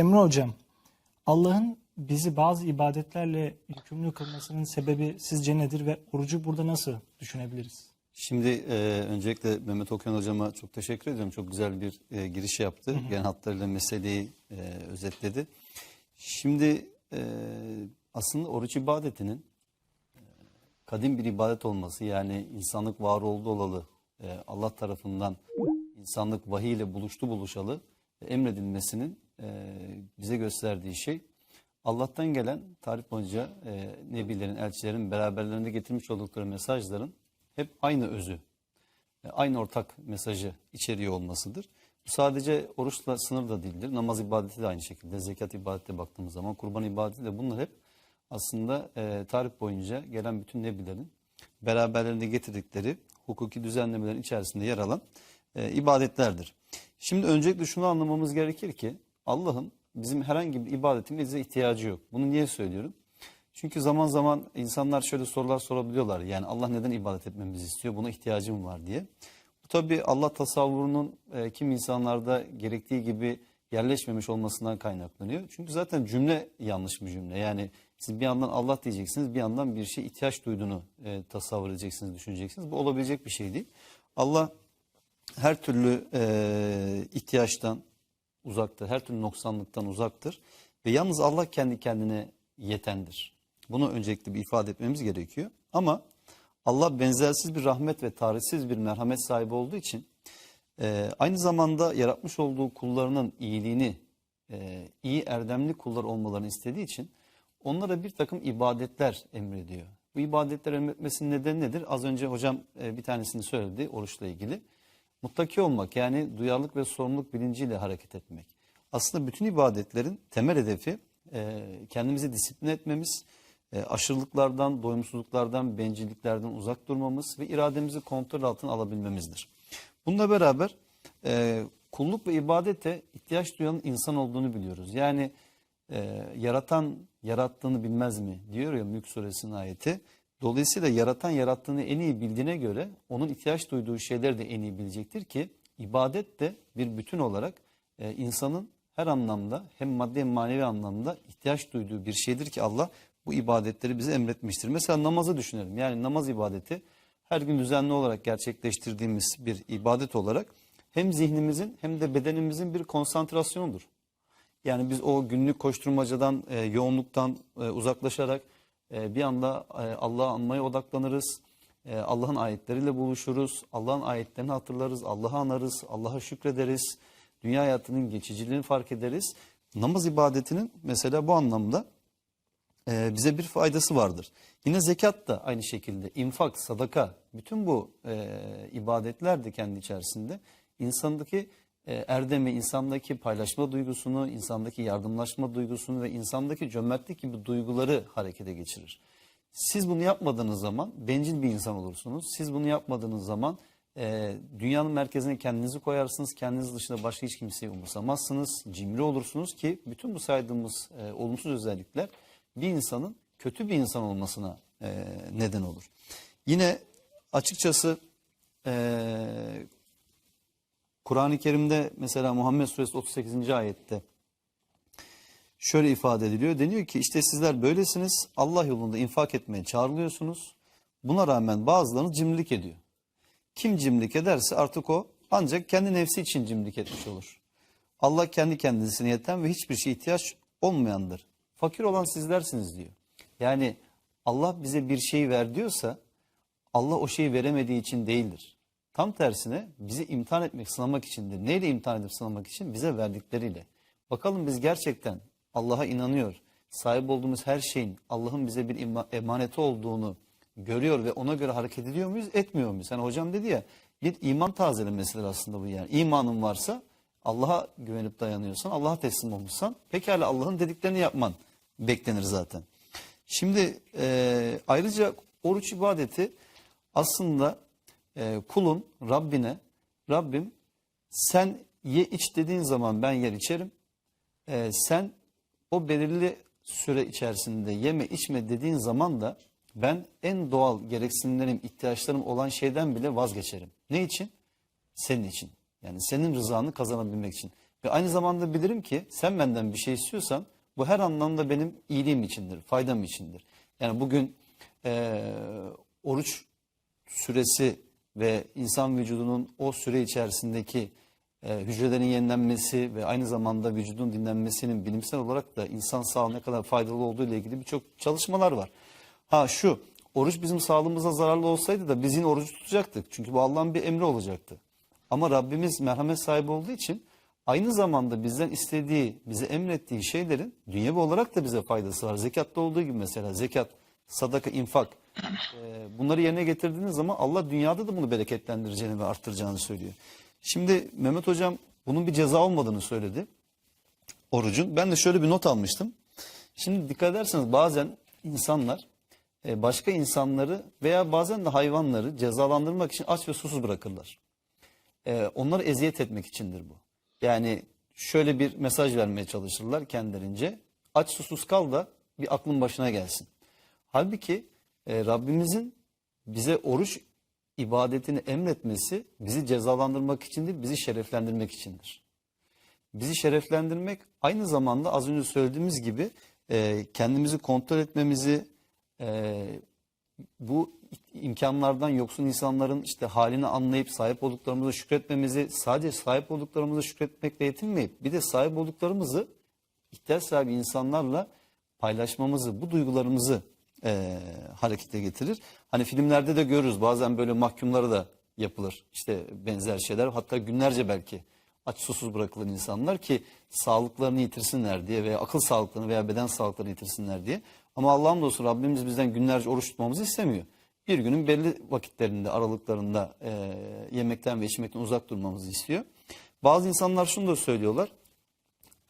Emre Hocam, Allah'ın bizi bazı ibadetlerle yükümlü kılmasının sebebi sizce nedir ve orucu burada nasıl düşünebiliriz? Şimdi e, öncelikle Mehmet Okuyan hocama çok teşekkür ediyorum. Çok güzel bir e, giriş yaptı. Genel hatlarıyla meseleyi e, özetledi. Şimdi e, aslında oruç ibadetinin e, kadim bir ibadet olması yani insanlık var oldu olalı e, Allah tarafından insanlık vahiy ile buluştu buluşalı e, emredilmesinin e, bize gösterdiği şey Allah'tan gelen tarih boyunca e, nebilerin, elçilerin beraberlerinde getirmiş oldukları mesajların hep aynı özü, e, aynı ortak mesajı içeriyor olmasıdır. Bu sadece oruçla sınır da değildir. Namaz ibadeti de aynı şekilde, zekat ibadeti de baktığımız zaman, kurban ibadeti de bunlar hep aslında e, tarih boyunca gelen bütün nebilerin beraberlerinde getirdikleri hukuki düzenlemelerin içerisinde yer alan e, ibadetlerdir. Şimdi öncelikle şunu anlamamız gerekir ki Allah'ın bizim herhangi bir ibadetimize ihtiyacı yok. Bunu niye söylüyorum? Çünkü zaman zaman insanlar şöyle sorular sorabiliyorlar. Yani Allah neden ibadet etmemizi istiyor? Buna ihtiyacım var diye. Bu tabii Allah tasavvurunun e, kim insanlarda gerektiği gibi yerleşmemiş olmasından kaynaklanıyor. Çünkü zaten cümle yanlış bir cümle. Yani siz bir yandan Allah diyeceksiniz, bir yandan bir şey ihtiyaç duyduğunu e, tasavvur edeceksiniz, düşüneceksiniz. Bu olabilecek bir şey değil. Allah her türlü e, ihtiyaçtan uzaktır, her türlü noksanlıktan uzaktır. Ve yalnız Allah kendi kendine yetendir. Bunu öncelikle bir ifade etmemiz gerekiyor. Ama Allah benzersiz bir rahmet ve tarihsiz bir merhamet sahibi olduğu için e, aynı zamanda yaratmış olduğu kullarının iyiliğini, e, iyi erdemli kullar olmalarını istediği için onlara bir takım ibadetler emrediyor. Bu ibadetler emretmesinin nedeni nedir? Az önce hocam e, bir tanesini söyledi oruçla ilgili. Muttaki olmak yani duyarlılık ve sorumluluk bilinciyle hareket etmek. Aslında bütün ibadetlerin temel hedefi e, kendimizi disipline etmemiz, e, aşırılıklardan, doyumsuzluklardan, bencilliklerden uzak durmamız ve irademizi kontrol altına alabilmemizdir. Bununla beraber e, kulluk ve ibadete ihtiyaç duyan insan olduğunu biliyoruz. Yani e, yaratan yarattığını bilmez mi diyor ya Mülk suresinin ayeti. Dolayısıyla yaratan yarattığını en iyi bildiğine göre onun ihtiyaç duyduğu şeyleri de en iyi bilecektir ki ibadet de bir bütün olarak e, insanın her anlamda hem maddi hem manevi anlamda ihtiyaç duyduğu bir şeydir ki Allah bu ibadetleri bize emretmiştir. Mesela namazı düşünelim. Yani namaz ibadeti her gün düzenli olarak gerçekleştirdiğimiz bir ibadet olarak hem zihnimizin hem de bedenimizin bir konsantrasyonudur. Yani biz o günlük koşturmacadan, e, yoğunluktan e, uzaklaşarak bir anda e, Allah'ı anmaya odaklanırız. E, Allah'ın ayetleriyle buluşuruz. Allah'ın ayetlerini hatırlarız. Allah'ı anarız. Allah'a şükrederiz. Dünya hayatının geçiciliğini fark ederiz. Namaz ibadetinin mesela bu anlamda e, bize bir faydası vardır. Yine zekat da aynı şekilde infak, sadaka bütün bu e, ibadetler de kendi içerisinde insandaki erdemi, insandaki paylaşma duygusunu, insandaki yardımlaşma duygusunu ve insandaki cömertlik gibi duyguları harekete geçirir. Siz bunu yapmadığınız zaman bencil bir insan olursunuz. Siz bunu yapmadığınız zaman e, dünyanın merkezine kendinizi koyarsınız. Kendiniz dışında başka hiç kimseyi umursamazsınız. Cimri olursunuz ki bütün bu saydığımız e, olumsuz özellikler bir insanın kötü bir insan olmasına e, neden olur. Yine açıkçası e, Kur'an-ı Kerim'de mesela Muhammed Suresi 38. ayette şöyle ifade ediliyor. Deniyor ki işte sizler böylesiniz Allah yolunda infak etmeye çağrılıyorsunuz. Buna rağmen bazılarınız cimrilik ediyor. Kim cimrilik ederse artık o ancak kendi nefsi için cimrilik etmiş olur. Allah kendi kendisine yeten ve hiçbir şeye ihtiyaç olmayandır. Fakir olan sizlersiniz diyor. Yani Allah bize bir şey ver diyorsa Allah o şeyi veremediği için değildir. Tam tersine bizi imtihan etmek, sınamak içindir. Neyle imtihan edip sınamak için? Bize verdikleriyle. Bakalım biz gerçekten Allah'a inanıyor, sahip olduğumuz her şeyin Allah'ın bize bir emaneti olduğunu görüyor ve ona göre hareket ediyor muyuz, etmiyor muyuz? Hani hocam dedi ya, bir iman tazelemesidir aslında bu yani. İmanın varsa Allah'a güvenip dayanıyorsan, Allah'a teslim olmuşsan, pekala Allah'ın dediklerini yapman beklenir zaten. Şimdi e, ayrıca oruç ibadeti aslında e, kulun Rabbine, Rabbim sen ye iç dediğin zaman ben yer içerim. E, sen o belirli süre içerisinde yeme içme dediğin zaman da ben en doğal gereksinimlerim, ihtiyaçlarım olan şeyden bile vazgeçerim. Ne için? Senin için. Yani senin rızanı kazanabilmek için. Ve aynı zamanda bilirim ki sen benden bir şey istiyorsan bu her anlamda benim iyiliğim içindir, faydam içindir. Yani bugün e, oruç süresi ve insan vücudunun o süre içerisindeki e, hücrelerin yenilenmesi ve aynı zamanda vücudun dinlenmesinin bilimsel olarak da insan sağlığına ne kadar faydalı olduğu ile ilgili birçok çalışmalar var. Ha şu, oruç bizim sağlığımıza zararlı olsaydı da biz yine oruç tutacaktık. Çünkü bu Allah'ın bir emri olacaktı. Ama Rabbimiz merhamet sahibi olduğu için aynı zamanda bizden istediği, bize emrettiği şeylerin dünyevi olarak da bize faydası var. Zekatta olduğu gibi mesela zekat, sadaka, infak. e, bunları yerine getirdiğiniz zaman Allah dünyada da bunu bereketlendireceğini ve arttıracağını söylüyor. Şimdi Mehmet Hocam bunun bir ceza olmadığını söyledi. Orucun. Ben de şöyle bir not almıştım. Şimdi dikkat ederseniz bazen insanlar e, başka insanları veya bazen de hayvanları cezalandırmak için aç ve susuz bırakırlar. E, onları eziyet etmek içindir bu. Yani şöyle bir mesaj vermeye çalışırlar kendilerince. Aç susuz kal da bir aklın başına gelsin. Halbuki e, Rabbimizin bize oruç ibadetini emretmesi bizi cezalandırmak için değil, bizi şereflendirmek içindir. Bizi şereflendirmek aynı zamanda az önce söylediğimiz gibi e, kendimizi kontrol etmemizi, e, bu imkanlardan yoksun insanların işte halini anlayıp sahip olduklarımıza şükretmemizi, sadece sahip olduklarımıza şükretmekle yetinmeyip bir de sahip olduklarımızı ihtiyaç sahibi insanlarla paylaşmamızı, bu duygularımızı e, harekete getirir. Hani filmlerde de görürüz bazen böyle mahkumlara da yapılır işte benzer şeyler hatta günlerce belki aç susuz bırakılır insanlar ki sağlıklarını yitirsinler diye veya akıl sağlıklarını veya beden sağlıklarını yitirsinler diye. Ama Allah'ım olsun Rabbimiz bizden günlerce oruç tutmamızı istemiyor. Bir günün belli vakitlerinde, aralıklarında e, yemekten ve içmekten uzak durmamızı istiyor. Bazı insanlar şunu da söylüyorlar.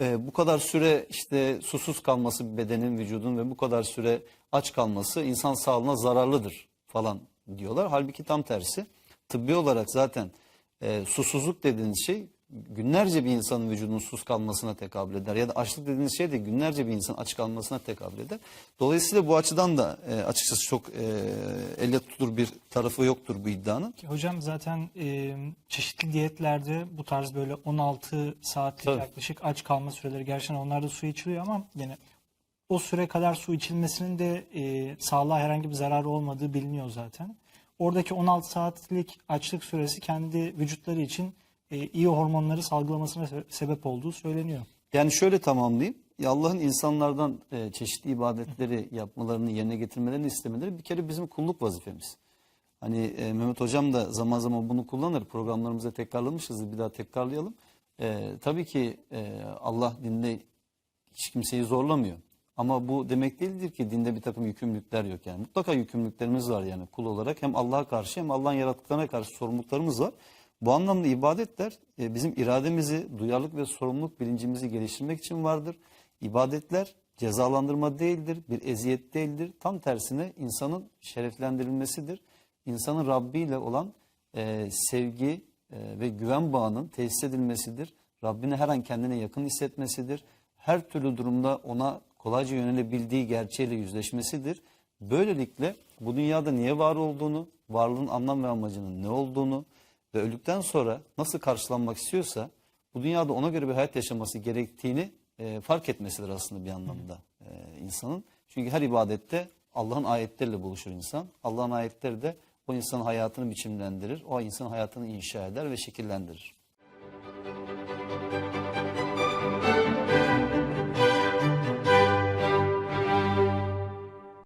E, bu kadar süre işte susuz kalması bedenin, vücudun ve bu kadar süre aç kalması insan sağlığına zararlıdır falan diyorlar. Halbuki tam tersi. Tıbbi olarak zaten e, susuzluk dediğiniz şey günlerce bir insanın vücudunun sus kalmasına tekabül eder. Ya da açlık dediğiniz şey de günlerce bir insan aç kalmasına tekabül eder. Dolayısıyla bu açıdan da e, açıkçası çok e, elle tutulur bir tarafı yoktur bu iddianın. Hocam zaten e, çeşitli diyetlerde bu tarz böyle 16 saatlik Tabii. yaklaşık aç kalma süreleri gerçekten onlarda su içiliyor ama yine o süre kadar su içilmesinin de e, sağlığa herhangi bir zararı olmadığı biliniyor zaten. Oradaki 16 saatlik açlık süresi kendi vücutları için e, iyi hormonları salgılamasına se- sebep olduğu söyleniyor. Yani şöyle tamamlayayım. Ya Allah'ın insanlardan e, çeşitli ibadetleri yapmalarını yerine getirmelerini istemeleri bir kere bizim kulluk vazifemiz. Hani e, Mehmet Hocam da zaman zaman bunu kullanır. Programlarımızda tekrarlamışız. Bir daha tekrarlayalım. E, tabii ki e, Allah dinde hiç kimseyi zorlamıyor. Ama bu demek değildir ki dinde bir takım yükümlülükler yok yani. Mutlaka yükümlülüklerimiz var yani kul olarak. Hem Allah'a karşı hem Allah'ın yarattıklarına karşı sorumluluklarımız var. Bu anlamda ibadetler e, bizim irademizi, duyarlılık ve sorumluluk bilincimizi geliştirmek için vardır. İbadetler cezalandırma değildir, bir eziyet değildir. Tam tersine insanın şereflendirilmesidir. İnsanın Rabbi ile olan e, sevgi e, ve güven bağının tesis edilmesidir. Rabbine her an kendine yakın hissetmesidir. Her türlü durumda ona kolayca yönelebildiği gerçeğiyle yüzleşmesidir. Böylelikle bu dünyada niye var olduğunu, varlığın anlam ve amacının ne olduğunu ve öldükten sonra nasıl karşılanmak istiyorsa bu dünyada ona göre bir hayat yaşaması gerektiğini e, fark etmesidir aslında bir anlamda e, insanın. Çünkü her ibadette Allah'ın ayetleriyle buluşur insan. Allah'ın ayetleri de o insanın hayatını biçimlendirir, o insanın hayatını inşa eder ve şekillendirir.